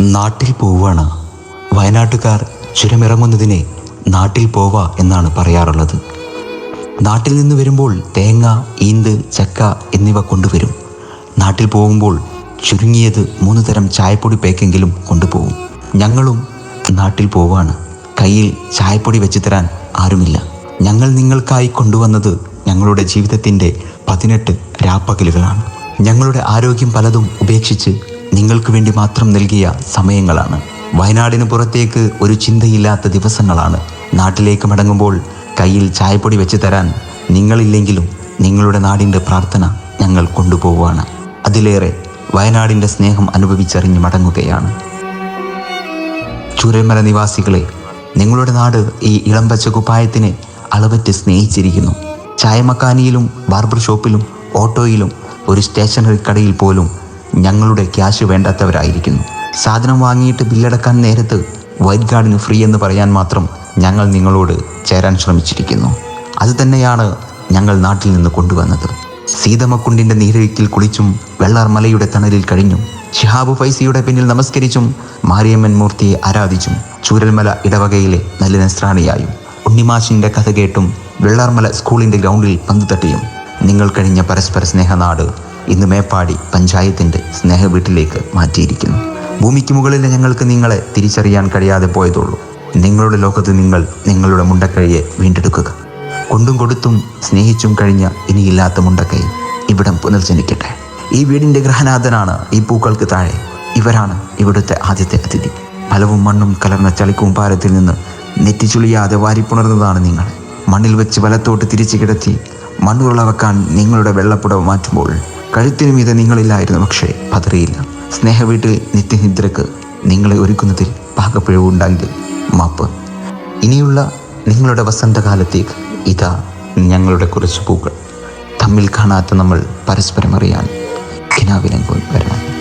നാട്ടിൽ പോവാണ് വയനാട്ടുകാർ ചുരമിറങ്ങുന്നതിനെ നാട്ടിൽ പോവാ എന്നാണ് പറയാറുള്ളത്. നാട്ടിൽ നിന്ന് വരുമ്പോൾ തേങ്ങ ഈന്ത് ചക്ക എന്നിവ കൊണ്ടുവരും. നാട്ടിൽ പോകുമ്പോൾ ചുരുങ്ങിയത് മൂന്ന് തരം ചായപ്പൊടി പേക്കെങ്കിലും കൊണ്ടുപോകും. ഞങ്ങളും നാട്ടിൽ പോവാണ്. കയ്യിൽ ചായപ്പൊടി വെച്ച് തരാൻ ആരുമില്ല. ഞങ്ങൾ നിങ്ങൾക്കായി കൊണ്ടുവന്നത് ഞങ്ങളുടെ ജീവിതത്തിന്റെ പതിനെട്ട് രാപ്പകലുകളാണ്. ഞങ്ങളുടെ ആരോഗ്യം പലതും ഉപേക്ഷിച്ച് നിങ്ങൾക്ക് വേണ്ടി മാത്രം നൽകിയ സമയങ്ങളാണ്. വയനാടിന് പുറത്തേക്ക് ഒരു ചിന്തയില്ലാത്ത ദിവസങ്ങളാണ്. നാട്ടിലേക്ക് മടങ്ങുമ്പോൾ കയ്യിൽ ചായപ്പൊടി വെച്ച് തരാൻ നിങ്ങളില്ലെങ്കിലും നിങ്ങളുടെ നാടിന്റെ പ്രാർത്ഥന ഞങ്ങൾ കൊണ്ടുപോവുകയാണ്. അതിലേറെ വയനാടിന്റെ സ്നേഹം അനുഭവിച്ചറിഞ്ഞ് മടങ്ങുകയാണ്. ചൂരൽമല നിവാസികളെ നിങ്ങളുടെ നാട് ഈ ഇളംപച്ച കുപ്പായത്തിനെ അളവറ്റ് സ്നേഹിച്ചിരിക്കുന്നു. ചായമക്കാനിയിലും ബാർബർ ഷോപ്പിലും ഓട്ടോയിലും ഒരു സ്റ്റേഷനറി കടയിൽ പോലും ഞങ്ങളുടെ ക്യാഷ് വേണ്ടാത്തവരായിരിക്കുന്നു. സാധനം വാങ്ങിയിട്ട് ബില്ലടക്കാൻ നേരത്ത് വൈറ്റ് ഗാർഡിന് ഫ്രീ എന്ന് പറയാൻ മാത്രം ഞങ്ങൾ നിങ്ങളോട് ചേരാൻ ശ്രമിച്ചിരിക്കുന്നു. അതുതന്നെയാണ് ഞങ്ങൾ നാട്ടിൽ നിന്ന് കൊണ്ടുവന്നത്. സീതമക്കുണ്ടിന്റെ നീരൊഴുക്കിൽ കുളിച്ചും വെള്ളാർമലയുടെ തണലിൽ കഴിഞ്ഞും ഷിഹാബ് ഫൈസിയുടെ പിന്നിൽ നമസ്കരിച്ചും മാരിയമ്മൻ മൂർത്തിയെ ആരാധിച്ചും ചൂരൽമല ഇടവകയിലെ നല്ല നസ്രാണിയായും ഉണ്ണിമാഷിന്റെ കഥ കേട്ടും വെള്ളാർമല സ്കൂളിന്റെ ഗ്രൗണ്ടിൽ പന്ത് തട്ടിയും നിങ്ങൾ കഴിഞ്ഞ പരസ്പര സ്നേഹനാട് ഇന്ന് മേപ്പാടി പഞ്ചായത്തിന്റെ സ്നേഹ വീട്ടിലേക്ക് മാറ്റിയിരിക്കുന്നു. ഭൂമിക്ക് മുകളിൽ ഞങ്ങൾക്ക് നിങ്ങളെ തിരിച്ചറിയാൻ കഴിയാതെ പോയതുള്ളൂ നിങ്ങളുടെ ലോകത്ത് നിങ്ങൾ നിങ്ങളുടെ മുണ്ടക്കഴിയെ വീണ്ടെടുക്കുക. കൊണ്ടും കൊടുത്തും സ്നേഹിച്ചും കഴിഞ്ഞ ഇനിയില്ലാത്ത മുണ്ടക്കൈ ഇവിടം പുനർജനിക്കട്ടെ. ഈ വീടിന്റെ ഗ്രഹനാഥനാണ് ഈ പൂക്കൾക്ക് താഴെ. ഇവരാണ് ഇവിടുത്തെ ആദ്യത്തെ അതിഥി. ഫലവും മണ്ണും കലർന്ന ചളിക്കൂമ്പാരത്തിൽ നിന്ന് നെറ്റിച്ചുളിയാതെ വാരിപ്പുണർന്നതാണ് നിങ്ങൾ. മണ്ണിൽ വെച്ച് വലത്തോട്ട് തിരിച്ചു കിടത്തി മണ്ണുകളവക്കാൻ നിങ്ങളുടെ വെള്ളപ്പുടവ് മാറ്റുമ്പോൾ കഴുത്തിനു മീതെ നിങ്ങളില്ലായിരുന്നു പക്ഷേ പതറിയില്ല സ്നേഹവീട്ടിൽ നിത്യനിദ്രക്ക് നിങ്ങളെ ഒരുക്കുന്നതിൽ പാകപ്പിഴവുണ്ടെങ്കിൽ മാപ്പ്. ഇനിയുള്ള നിങ്ങളുടെ വസന്തകാലത്തേക്ക് ഇതാ ഞങ്ങളുടെ കുറച്ച് പൂക്കൾ. തമ്മിൽ കാണാത്ത നമ്മൾ പരസ്പരം അറിയാൻ കിനാവിലങ്കോൻ വരാം